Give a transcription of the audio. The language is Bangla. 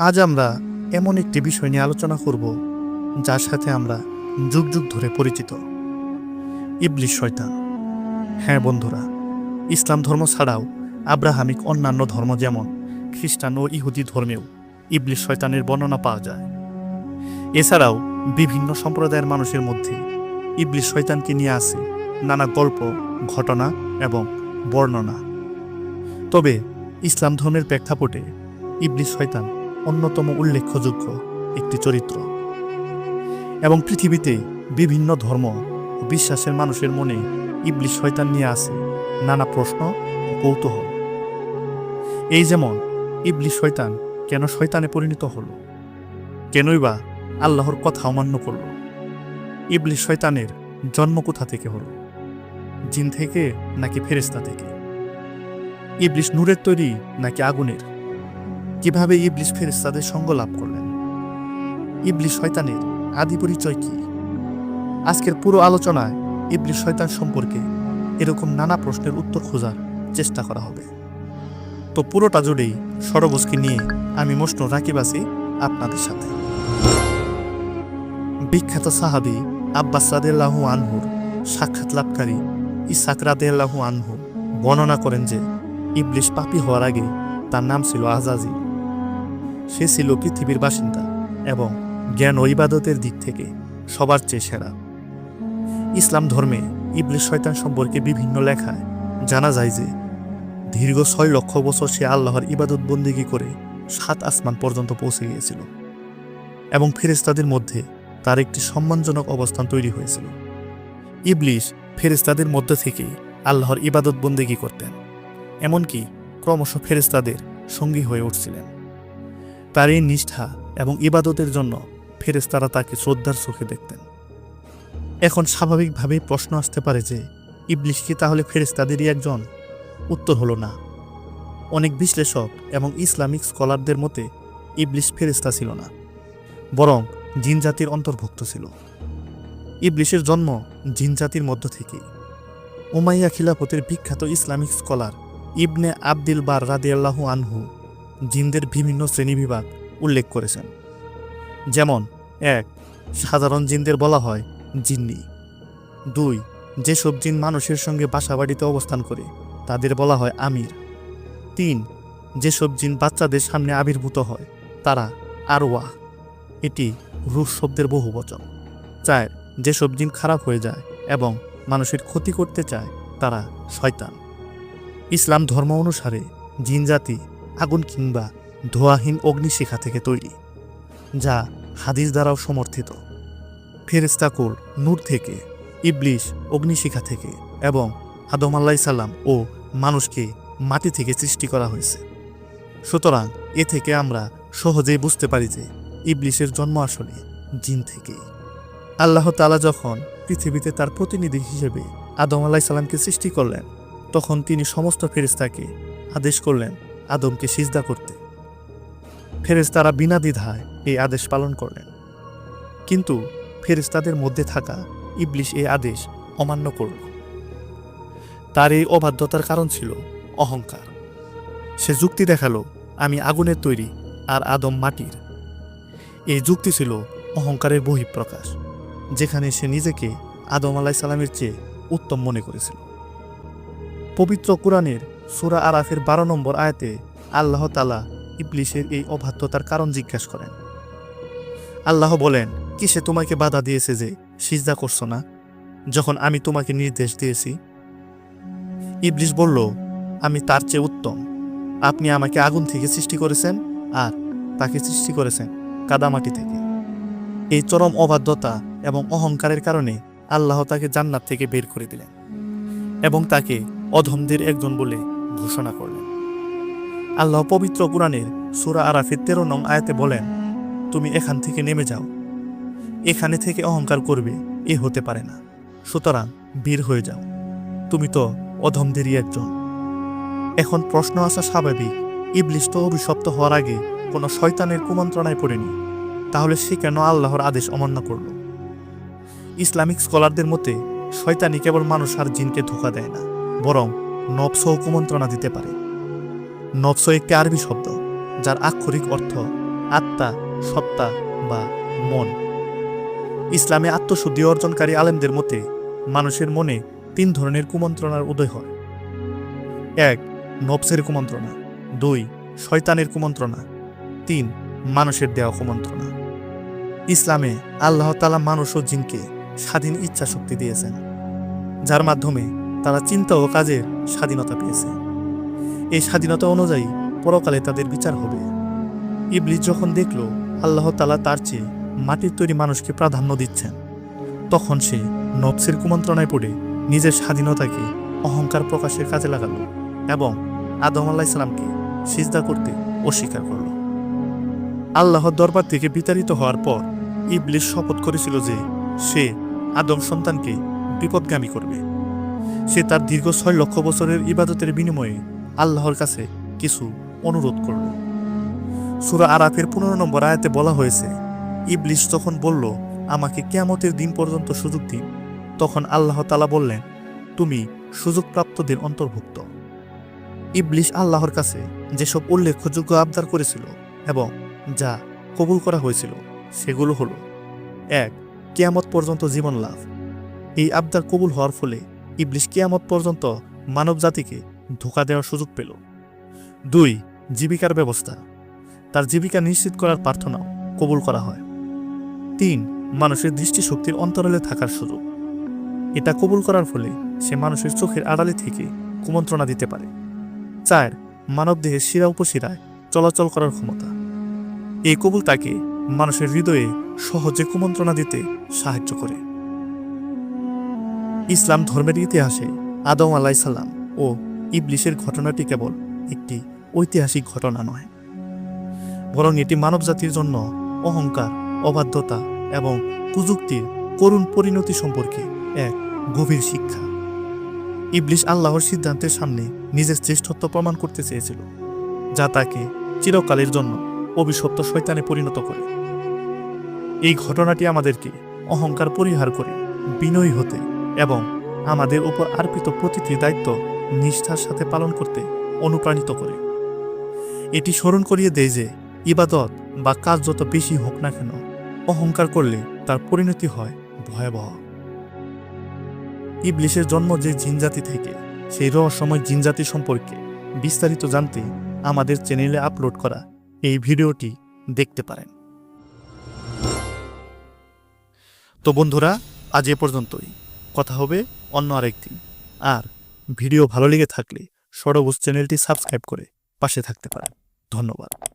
আজ আমরা এমন একটি বিষয় নিয়ে আলোচনা করব, যার সাথে আমরা যুগ যুগ ধরে পরিচিত। ইবলিশ শয়তান। হ্যাঁ বন্ধুরা, ইসলাম ধর্ম ছাড়াও আব্রাহামিক অন্যান্য ধর্ম যেমন খ্রিস্টান ও ইহুদি ধর্মেও ইবলিশ শয়তানের বর্ণনা পাওয়া যায়। এছাড়াও বিভিন্ন সম্প্রদায়ের মানুষের মধ্যে ইবলিশ শয়তানকে নিয়ে আসে নানা গল্প, ঘটনা এবং বর্ণনা। তবে ইসলাম ধর্মের প্রেক্ষাপটে ইবলিশ শয়তান অন্যতম উল্লেখযোগ্য একটি চরিত্র। এবং পৃথিবীতে বিভিন্ন ধর্ম ও বিশ্বাসের মানুষের মনে ইবলিশ শয়তান নিয়ে আসে নানা প্রশ্ন ও কৌতূহল। এই যেমন ইবলিশ শয়তান কেন শয়তানে পরিণত হল? কেনই বা আল্লাহর কথা অমান্য করল? ইবলিশ শয়তানের জন্ম কোথা থেকে হলো? জিন থেকে নাকি ফেরেস্তা থেকে? ইবলিশ নূরের তৈরি নাকি আগুনের? কীভাবে ইবলিশ ফেরেস্তাদের সঙ্গ লাভ করলেন? ইবলিশ শয়তানের আদি পরিচয় কি? আজকের পুরো আলোচনায় ইবলিশ শয়তান সম্পর্কে এরকম নানা প্রশ্নের উত্তর খোঁজার চেষ্টা করা হবে। তো পুরোটা জুড়েই সরবজকে নিয়ে আমি মশনু রাকিব আছি আপনাদের সাথে। বিখ্যাত সাহাবি আব্বাস রাদেল্লাহু আনহুর সাক্ষাৎ লাভকারী ইসাক রাদেল্লাহু আনহু বর্ণনা করেন যে, ইবলিশ পাপি হওয়ার আগে তার নাম ছিল আজাজি। সে ছিল পৃথিবীর বাসিন্দা এবং জ্ঞান ও ইবাদতের দিক থেকে সবার চেয়ে সেরা। ইসলাম ধর্মে ইবলিশ শয়তান সম্পর্কে বিভিন্ন লেখায় জানা যায় যে, দীর্ঘ ছয় লক্ষ বছর সে আল্লাহর ইবাদত বন্দিগি করে সাত আসমান পর্যন্ত পৌঁছে গিয়েছিল এবং ফেরেস্তাদের মধ্যে তার একটি সম্মানজনক অবস্থান তৈরি হয়েছিল। ইবলিশ ফেরেস্তাদের মধ্যে থেকে আল্লাহর ইবাদত বন্দিগি করতেন, এমনকি ক্রমশ ফেরেস্তাদের সঙ্গী হয়ে উঠছিলেন। তার এই নিষ্ঠা এবং ইবাদতের জন্য ফেরেস্তারা তাকে শ্রদ্ধার চোখে দেখতেন। এখন স্বাভাবিকভাবেই প্রশ্ন আসতে পারে যে, ইবলিশ কি তাহলে ফেরেস্তাদেরই একজন? উত্তর হলো না। অনেক বিশ্লেষক এবং ইসলামিক স্কলারদের মতে, ইবলিশ ফেরেস্তা ছিল না, বরং জিন জাতির অন্তর্ভুক্ত ছিল। ইবলিশের জন্ম জিন জাতির মধ্য থেকেই। উমাইয়া খিলাফতের বিখ্যাত ইসলামিক স্কলার ইবনে আবদিল বার রাদিয়াল্লাহু আনহু জিনদের বিভিন্ন শ্রেণীবিভাগ উল্লেখ করেছেন। যেমন, এক, সাধারণ জিনদের বলা হয় জিন্নি। দুই, যেসব জিন মানুষের সঙ্গে বাসাবাড়িতে অবস্থান করে, তাদের বলা হয় আমির। তিন, যেসব জিন বাচ্চাদের সামনে আবির্ভূত হয়, তারা আরওয়াহ। এটি রুশ শব্দের বহু বচন। চার, যেসব জিন খারাপ হয়ে যায় এবং মানুষের ক্ষতি করতে চায়, তারা শয়তান। ইসলাম ধর্ম অনুসারে জিন জাতি আগুন কিংবা ধোয়াহীন অগ্নিশিখা থেকে তৈরি, যা হাদিস দ্বারাও সমর্থিত। ফেরেস্তাকুল নূর থেকে, ইবলিশ অগ্নিশিখা থেকে এবং আদম আল্লাহ সাল্লাম ও মানুষকে মাটি থেকে সৃষ্টি করা হয়েছে। সুতরাং এ থেকে আমরা সহজেই বুঝতে পারি যে ইবলিশের জন্ম আসলে জিন থেকেই আল্লাহ তালা যখন পৃথিবীতে তার প্রতিনিধি হিসেবে আদম আলাহ সাল্লামকে সৃষ্টি করলেন, তখন তিনি সমস্ত ফেরেস্তাকে আদেশ করলেন আদমকে সিজদা করতে। ফেরেস্তারা বিনা দ্বিধায় এই আদেশ পালন করলেন। কিন্তু ফেরেস্তাদের মধ্যে থাকা ইবলিশ এই আদেশ অমান্য করল। তার এই অবাধ্যতার কারণ ছিল অহংকার। সে যুক্তি দেখাল, আমি আগুনের তৈরি আর আদম মাটির। এই যুক্তি ছিল অহংকারের বহিঃপ্রকাশ, যেখানে সে নিজেকে আদম আলাইসালামের চেয়ে উত্তম মনে করেছিল। পবিত্র কোরআনের সুরা আরাফের বারো নম্বর আয়াতে আল্লাহ তালা ইবলিশের এই অবাধ্যতার কারণ জিজ্ঞাসা করেন। আল্লাহ বলেন কি সে তোমাকে বাধা দিয়েছে যে সিজদা করছ না? যখন আমি তোমাকে নির্দেশ দিয়েছি। ইবলিশ বলল, আমি তার চেয়ে উত্তম। আপনি আমাকে আগুন থেকে সৃষ্টি করেছেন আর তাকে সৃষ্টি করেছেন কাদামাটি থেকে। এই চরম অবাধ্যতা এবং অহংকারের কারণে আল্লাহ তাকে জান্নাত থেকে বের করে দিলেন এবং তাকে অধমদের একজন বলে ঘোষণা করলেন। আল্লাহ পবিত্র কোরআনের সুরা আরাফের তেরো নং আয়াতে বলেন, তুমি এখান থেকে নেমে যাও। এখানে থেকে অহংকার করবে, এ হতে পারে না। সুতরাং বীর হয়ে যাও। তুমি তো অধমদেরই একজন। এখন প্রশ্ন আসা স্বাভাবিক ইবলিশ তো অভিশপ্ত হওয়ার আগে কোনো শয়তানের কুমন্ত্রণায় পড়েনি। তাহলে সে কেন আল্লাহর আদেশ অমান্য করল? ইসলামিক স্কলারদের মতে শয়তানি কেবল মানুষ আর জিনকে ধোকা দেয় না, বরং নবসহ কুমন্ত্রণা দিতে পারে। নবস একটি আরবি শব্দ, যার আক্ষরিক অর্থ আত্মা, সত্তা বা মন। ইসলামে আত্মশুদ্ধি অর্জনকারী আলেমদের মতে, মানুষের মনে তিন ধরনের কুমন্ত্রণার উদয় হয়। এক, নবসের কুমন্ত্রণা। দুই, শয়তানের কুমন্ত্রণা। তিন, মানুষের দেওয়া কুমন্ত্রণা। ইসলামে আল্লাহ তালা মানুষ ও জিনকে স্বাধীন ইচ্ছা শক্তি দিয়েছেন, যার মাধ্যমে তারা চিন্তা ও কাজের স্বাধীনতা পেয়েছে। এই স্বাধীনতা অনুযায়ী পরকালে তাদের বিচার হবে। ইবলিস যখন দেখল আল্লাহ তালা তার চেয়ে মাটির তৈরি মানুষকে প্রাধান্য দিচ্ছেন, তখন সে নবসের কুমন্ত্রণায় পড়ে নিজের স্বাধীনতাকে অহংকার প্রকাশের কাজে লাগালো এবং আদম আল্লাহ ইসলামকে সিজদা করতে অস্বীকার করল। আল্লাহর দরবার থেকে বিতাড়িত হওয়ার পর ইবলিস শপথ করেছিল যে সে আদম সন্তানকে বিপদগামী করবে। সে তার দীর্ঘ ছয় লক্ষ বছরের ইবাদতের বিনিময়ে আল্লাহর কাছে কিছু অনুরোধ করল। সুরা আরাফের পনেরো নম্বর আয়াতে বলা হয়েছে, ইবলিস তখন বলল, আমাকে কেয়ামতের দিন পর্যন্ত সুযোগ দিন তখন আল্লাহ তালা বললেন, তুমি সুযোগপ্রাপ্তদের অন্তর্ভুক্ত। ইবলিস আল্লাহর কাছে যেসব উল্লেখযোগ্য আবদার করেছিল এবং যা কবুল করা হয়েছিল, সেগুলো হলো, এক, কেয়ামত পর্যন্ত জীবন লাভ এই আবদার কবুল হওয়ার ফলে ইবলিশ কিয়ামত পর্যন্ত মানব জাতিকে ধোকা দেওয়ার সুযোগ পেল। দুই, জীবিকার ব্যবস্থা। তার জীবিকা নিশ্চিত করার প্রার্থনাও কবুল করা হয়। তিন, মানুষের দৃষ্টিশক্তির অন্তরালে থাকার সুযোগ। এটা কবুল করার ফলে সে মানুষের চোখের আড়ালে থেকে কুমন্ত্রণা দিতে পারে। চার মানবদেহের শিরা উপশিরায় চলাচল করার ক্ষমতা। এই কবুল তাকে মানুষের হৃদয়ে সহজে কুমন্ত্রণা দিতে সাহায্য করে। ইসলাম ধর্মের ইতিহাসে আদম আলাইসাল্লাম ও ইবলিশের ঘটনাটি কেবল একটি ঐতিহাসিক ঘটনা নয়। বরং এটি মানবজাতির জন্য অহংকার, অবাধ্যতা এবং কুযুক্তির করুণ পরিণতি সম্পর্কে এক গভীর শিক্ষা। ইবলিশ আল্লাহর সিদ্ধান্তের সামনে নিজের শ্রেষ্ঠত্ব প্রমাণ করতে চেয়েছিল, যা তাকে চিরকালের জন্য অভিশপ্ত শয়তানে পরিণত করে। এই ঘটনাটি আমাদেরকে অহংকার পরিহার করে বিনয়ী হতে এবং আমাদের উপর আর্পিত প্রতিটি দায়িত্ব নিষ্ঠার সাথে পালন করতে অনুপ্রাণিত করে। এটি স্মরণ করিয়ে দেয় যে ইবাদত বা কাজ যত বেশি হোক না কেন, অহংকার করলে তার পরিণতি হয় ভয়াবহ। ইবলিশের জন্ম যে জিনজাতি থেকে, সেই রহস্যময় জিনজাতি সম্পর্কে বিস্তারিত জানতে আমাদের চ্যানেলে আপলোড করা এই ভিডিওটি দেখতে পারেন। তো বন্ধুরা, আজ এ পর্যন্তই। কথা হবে অন্য আরেকদিন আর ভিডিও ভালো লেগে থাকলে সরবুজ চ্যানেলটি সাবস্ক্রাইব করে পাশে থাকতে পারেন। ধন্যবাদ।